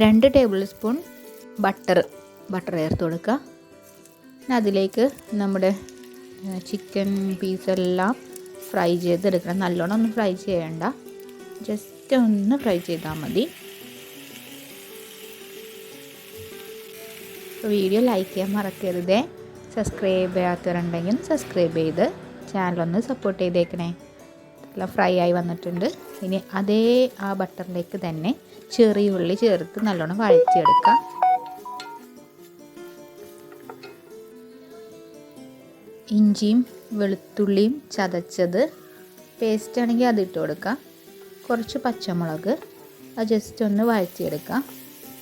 രണ്ട് table spoon butter butter ചേർത്ത് കൊടുക്കുക. പിന്നെ അതിലേക്ക് നമ്മുടെ ചിക്കൻ പീസെല്ലാം ഫ്രൈ ചെയ്തെടുക്കണം. നല്ലോണം ഒന്ന് ഫ്രൈ ചെയ്യണ്ട. ജസ്റ്റ് ഒന്ന് ഫ്രൈ ചെയ്താൽ മതി. വീഡിയോ ലൈക്ക് ചെയ്യാൻ മറക്കരുതേ. സബ്സ്ക്രൈബ് ചെയ്യാത്തവരുണ്ടെങ്കിൽ സബ്സ്ക്രൈബ് ചെയ്ത് ചാനലൊന്ന് സപ്പോർട്ട് ചെയ്തേക്കണേ. എല്ലാം ഫ്രൈ ആയി വന്നിട്ടുണ്ട്. ഇനി അതേ ആ ബട്ടറിലേക്ക് തന്നെ ചെറിയ ഉള്ളി ചേർത്ത് നല്ലോണം വഴറ്റിയെടുക്കാം. ഇഞ്ചിയും വെളുത്തുള്ളിയും ചതച്ചത് പേസ്റ്റ് ആണെങ്കിൽ അത് ഇട്ട് കൊടുക്കാം. കുറച്ച് പച്ചമുളക് അത് ജസ്റ്റ് ഒന്ന് വഴറ്റിയെടുക്കാം.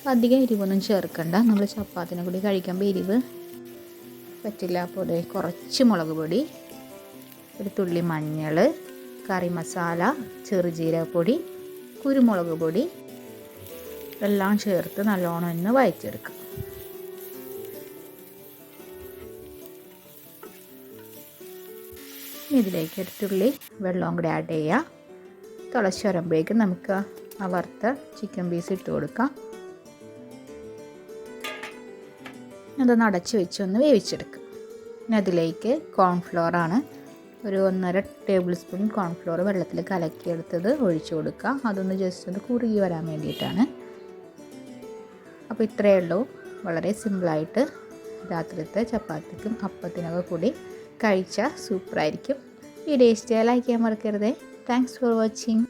അധികം എരിവൊന്നും ചേർക്കണ്ട. നമ്മൾ ചപ്പാത്തിനെ കൂടി കഴിക്കുമ്പോൾ എരിവ് പറ്റില്ല. അപ്പോൾ കുറച്ച് മുളക് പൊടി ഒരു തുള്ളി മഞ്ഞൾ കറി മസാല ചെറുജീരകപ്പൊടി കുരുമുളക് പൊടി എല്ലാം ചേർത്ത് നല്ലോണം ഒന്ന് വഴറ്റിയെടുക്കാം ഇതിലേക്ക് എടുത്തുള്ളി തുള്ളി വെള്ളവും കൂടി ആഡ് ചെയ്യുക തിളച്ച് വരുമ്പോഴേക്കും നമുക്ക് ആ വറുത്ത ചിക്കൻ പീസ് ഇട്ട് കൊടുക്കാം. അതൊന്ന് അടച്ച് വെച്ച് ഒന്ന് വേവിച്ചെടുക്കുക അതിലേക്ക് കോൺഫ്ലോർ ആണ്. ഒരു ഒന്നര ടേബിൾ സ്പൂൺ കോൺഫ്ലോർ വെള്ളത്തിൽ കലക്കിയെടുത്തത് ഒഴിച്ചു കൊടുക്കുക. അതൊന്ന് ജസ്റ്റ് ഒന്ന് കുറുകി വരാൻ വേണ്ടിയിട്ടാണ്. അപ്പോൾ ഇത്രയേ ഉള്ളൂ. വളരെ സിമ്പിളായിട്ട് രാത്രിത്തെ ചപ്പാത്തിക്കും അപ്പത്തിനൊക്കെ കൂടി കഴിച്ചാൽ സൂപ്പറായിരിക്കും വീഡിയോ ഇഷ്ടമായി ലൈക്ക് ചെയ്യാൻ മറക്കരുത്. Thanks for watching